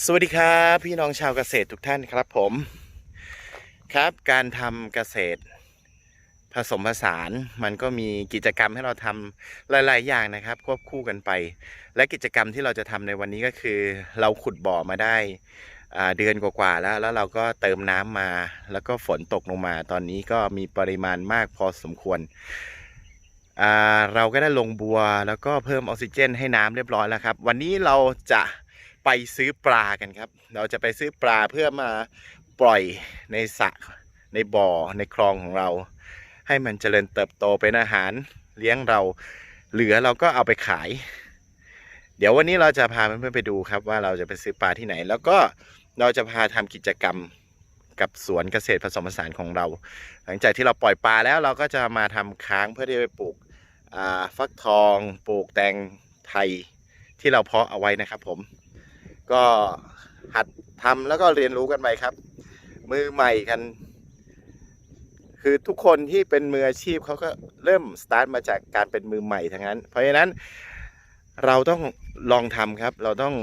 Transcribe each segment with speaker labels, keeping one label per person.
Speaker 1: สวัสดีครับพี่น้องชาวเกษตรทุกท่านครับผมครับการทำเกษตรผสมผสาน มันก็มีกิจกรรมให้เราทำหลาย ๆ อย่างนะครับ ควบคู่กันไป และกิจกรรมที่เราจะทำในวันนี้ก็คือ เราขุดบ่อมาได้เดือนกว่า ๆ แล้ว แล้วเราก็เติมน้ำมา แล้วก็ฝนตกลงมา ตอนนี้ก็มีปริมาณมากพอสมควรเราก็ได้ลงบัวแล้วก็เพิ่มออกซิเจนให้น้ำเรียบร้อยแล้วครับ วันนี้เราจะ ไปซื้อปลากันครับ เราจะไปซื้อปลาเพื่อมาปล่อยในสระในบ่อในคลองของเรา ให้มันเจริญเติบโตเป็นอาหารเลี้ยงเรา เหลือเราก็เอาไปขาย เดี๋ยววันนี้เราจะพาเพื่อนๆไปดูครับว่าเราจะไปซื้อปลาที่ไหน แล้วก็เราจะพาทำกิจกรรมกับสวนเกษตรผสมผสานของเรา หลังจากที่เราปล่อยปลาแล้วเราก็จะมาทำค้างเพื่อที่จะไปปลูกฟักทอง ปลูกแตงไทยที่เราเพาะเอาไว้นะครับผม ก็หัดทำแล้วก็เรียนรู้กันไปครับ มือใหม่กัน คือทุกคนที่เป็นมืออาชีพเขาก็เริ่มสตาร์ทมาจากการเป็นมือใหม่ทั้งนั้น เพราะฉะนั้นเราต้องลองทำครับ เราต้อง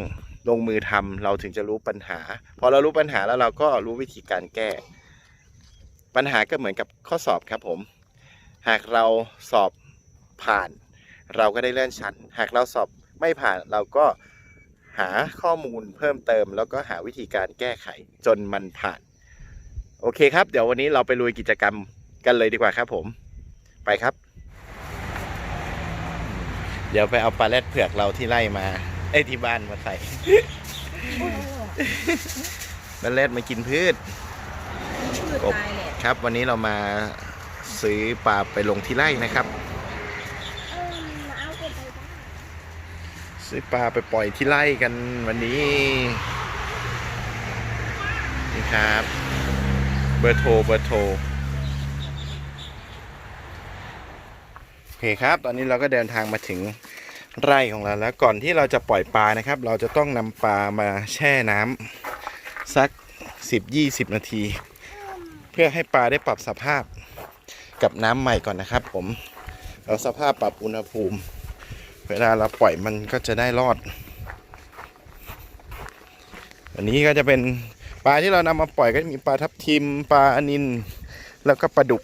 Speaker 1: ลงมือทำเราถึงจะรู้ปัญหา พอเรารู้ปัญหาแล้วเราก็รู้วิธีการแก้ ปัญหาก็เหมือนกับข้อสอบครับผม หากเราสอบผ่าน เราก็ได้เลื่อนชั้น หากเราสอบไม่ผ่านเราก็ หาข้อมูลเพิ่มเติม แล้วก็หาวิธีการแก้ไขจนมันผ่าน โอเคครับ เดี๋ยววันนี้เราไปลุยกิจกรรมกันเลยดีกว่าครับผม ไปครับ เดี๋ยวไปเอาปลาแรดเผือกเราที่ไล่มาเอ้ยที่บ้านมาใส่ปลาแรดมากินพืช
Speaker 2: พืชตายแหละ
Speaker 1: ครับ วันนี้เรามาซื้อปลาไปลงที่ไร่นะครับ ซื้อปลาไปปล่อยที่ไร่กันวันนี้ นี่ครับ เบอร์โทร เบอร์โทร โอเคครับ ตอนนี้เราก็เดินทางมาถึงไร่ของเราแล้ว ก่อนที่เราจะปล่อยปลานะครับ เราจะต้องนำปลามาแช่น้ำสัก 10-20 นาที เพื่อให้ปลาได้ปรับสภาพกับน้ำใหม่ก่อนนะครับ ผม เราสภาพปรับอุณหภูมิ เวลาเราปล่อยมันก็จะได้รอด อันนี้ก็จะเป็นปลาที่เรานำมาปล่อยก็มีปลาทับทิมปลาอนินแล้วก็ปลาดุก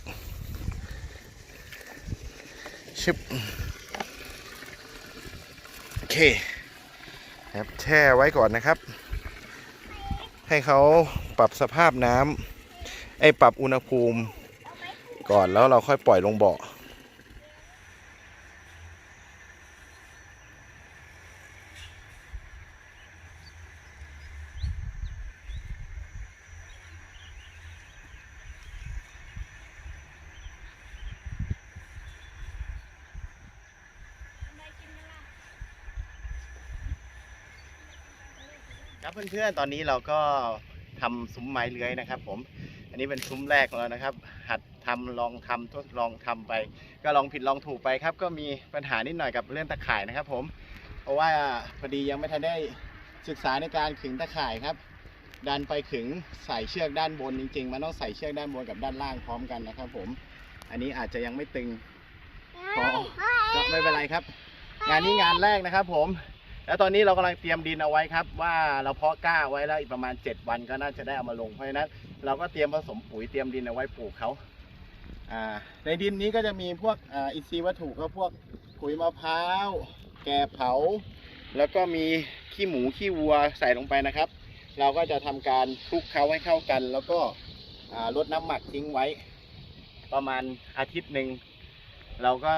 Speaker 1: ชึบโอเคครับแช่ไว้ก่อนนะครับ ให้เขาปรับสภาพน้ำไอ้ปรับอุณหภูมิ ก่อนแล้วเราค่อยปล่อยลงเบ่อ ครับเพื่อนๆตอนนี้เราก็ทำซุ้มไม้เลื้อยนะครับ ผม อันนี้เป็นซุ้มแรกของเรานะครับ หัดทำลองทำทดลองทำไป ก็ลองผิดลองถูกไปครับ ก็มีปัญหานิดหน่อยกับเรื่องตะข่ายนะครับ ผม เพราะว่าพอดียังไม่ทันได้ศึกษาในการขึงตะข่ายครับ ดันไปขึงใส่เชือกด้านบนจริง ๆ มันต้องใส่เชือกด้านบนกับด้านล่างพร้อมกันนะครับ ผม อันนี้อาจจะยังไม่ตึงพอก็ไม่เป็นไรครับ งานนี้งานแรกนะครับ ผม แล้วตอนนี้เรากำลังเตรียมดินเอาไว้ครับ ว่าเราเพาะกล้าไว้แล้วอีกประมาณ 7 วันก็น่าจะได้เอามาลงเพราะฉะนั้น เราก็เตรียมผสมปุ๋ยเตรียมดินเอาไว้ปลูกเขาในดินนี้ก็จะมีพวกออินทรีย์วัตถุก็พวกปุ๋ยมะพร้าวแกบเผา แล้วก็มีขี้หมูขี้วัวใส่ลงไปนะครับ เราก็จะทำการคลุกเคล้าให้เข้ากัน แล้วก็ลดน้ำหมักทิ้งไว้ ประมาณอาทิตย์หนึ่งเราก็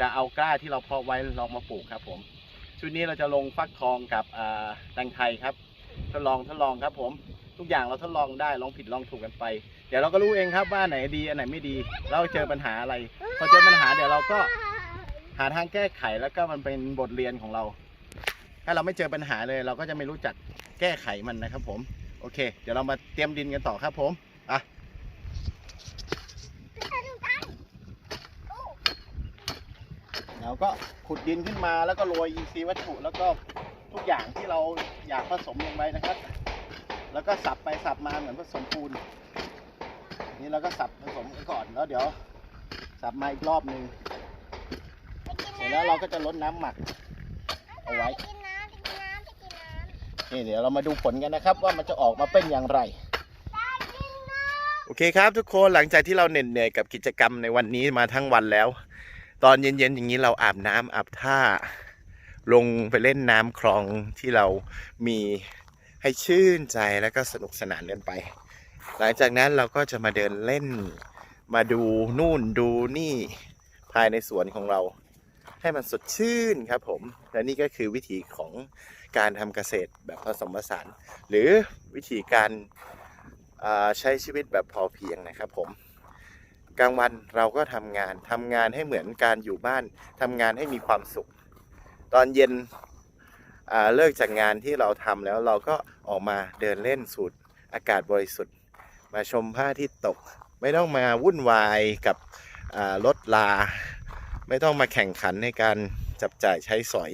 Speaker 1: จะเอากล้าที่เราเพาะไว้ลองมาปลูกครับผม ชุดนี้เราจะลงฟักทองกับแตงไทยครับ ทดลองทดลองครับผม ทุกอย่างเราทดลองได้ลองผิดลองถูกกันไป เดี๋ยวเราก็รู้เองครับว่าไหนดีอันไหนไม่ดี เราเจอปัญหาอะไร พอเจอปัญหาเดี๋ยวเราก็หาทางแก้ไขแล้วก็มันเป็นบทเรียนของเรา ถ้าเราไม่เจอปัญหาเลยเราก็จะไม่รู้จักแก้ไขมันนะครับผม โอเค เดี๋ยวเรามาเตรียมดินกันต่อครับผม อะ เราก็ขุดดินขึ้นมาแล้วก็โรยอินทรีย์วัตถุ แล้วก็ทุกอย่างที่เราอยากผสมลงไปนะครับ แล้วก็สับไปสับมาเหมือนผสมปูน นี่เราก็สับผสมกันก่อนแล้วเดี๋ยว สับมาอีกรอบหนึ่งเสร็จแล้วเราก็จะลดน้ำหมักเอาไว้
Speaker 3: กินน้ำจะกินน้ำจะกินน้ำ
Speaker 1: เคเดี๋ยวเรามาดูผลกันนะครับ ว่ามันจะออกมาเป็นอย่างไรโอเคครับทุกคนหลังจากที่เราเหน็ดเหนื่อยกับกิจกรรมในวันนี้มาทั้งวันแล้ว ตอนเย็นๆอย่างนี้เราอาบน้ำอาบท่า ลงไปเล่นน้ำคลองที่เรามีให้ชื่นใจแล้วก็สนุกสนานเกันไป หลังจากนั้นเราก็จะมาเดินเล่น มาดูนู่นดูนี่ภายในสวนของเรา ให้มันสดชื่นครับผม และนี่ก็คือวิธีของการทำเกษตรแบบผสมผสาน หรือวิธีการใช้ชีวิตแบบพอเพียงนะครับผม กลางวันเราก็ทำงานทำงานให้เหมือนการอยู่บ้านทำงานให้มีความสุข ตอนเย็นเลิกจากงานที่เราทำแล้วเราก็ออกมาเดินเล่นสูดอากาศบริสุทธิ์ มาชมพระอาทิตย์ตก ไม่ต้องมาวุ่นวายกับรถลา ไม่ต้องมาแข่งขันในการจับจ่ายใช้สอย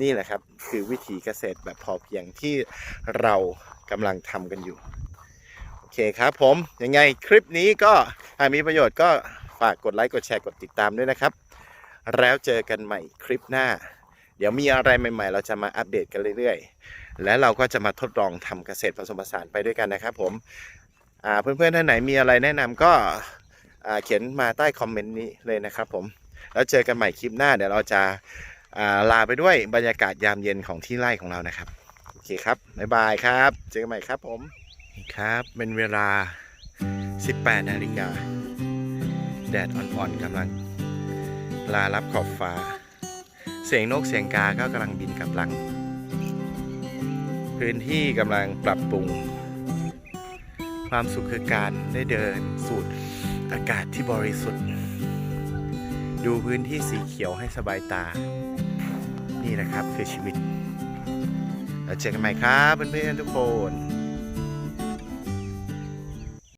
Speaker 1: นี่แหละครับ คือวิถีเกษตรแบบพอเพียงที่เรากำลังทำกันอยู่ อเคครับผม ยังไงคลิปนี้ก็หากมีประโยชน์ก็ฝากกดไลค์กดแชร์กดติดตามด้วยนะครับ แล้วเจอกันใหม่คลิปหน้า เดี๋ยวมีอะไรใหม่ ๆ เราจะมาอัปเดตกันเรื่อยๆ และเราก็จะมาทดลองทำเกษตรผสมผสานไปด้วยกันนะครับ ผมเพื่อนๆท่านไหนมีอะไรแนะนำก็เขียนมาใต้คอมเมนต์นี้เลยนะครับ ผมแล้วเจอกันใหม่คลิปหน้า เดี๋ยวเราจะาลาไปด้วยบรรยากาศยามเย็นของที่ไร่ของเรานะครับโอเคครับบ๊ายบายครับ เจอกันใหม่ครับผม ครับ เป็นเวลา 18 นาฬิกา แดดอ่อนๆกำลัง ลารับขอบฟ้า เสียงนกเสียงกาก็กำลังบินกลับหลัง พื้นที่กำลังปรับปรุง ความสุขคือการได้เดินสูดอากาศที่บริสุทธิ์ ดูพื้นที่สีเขียวให้สบายตา นี่แหละครับคือชีวิตแล้วเจอกันใหม่ครับเพื่อนๆทุกคน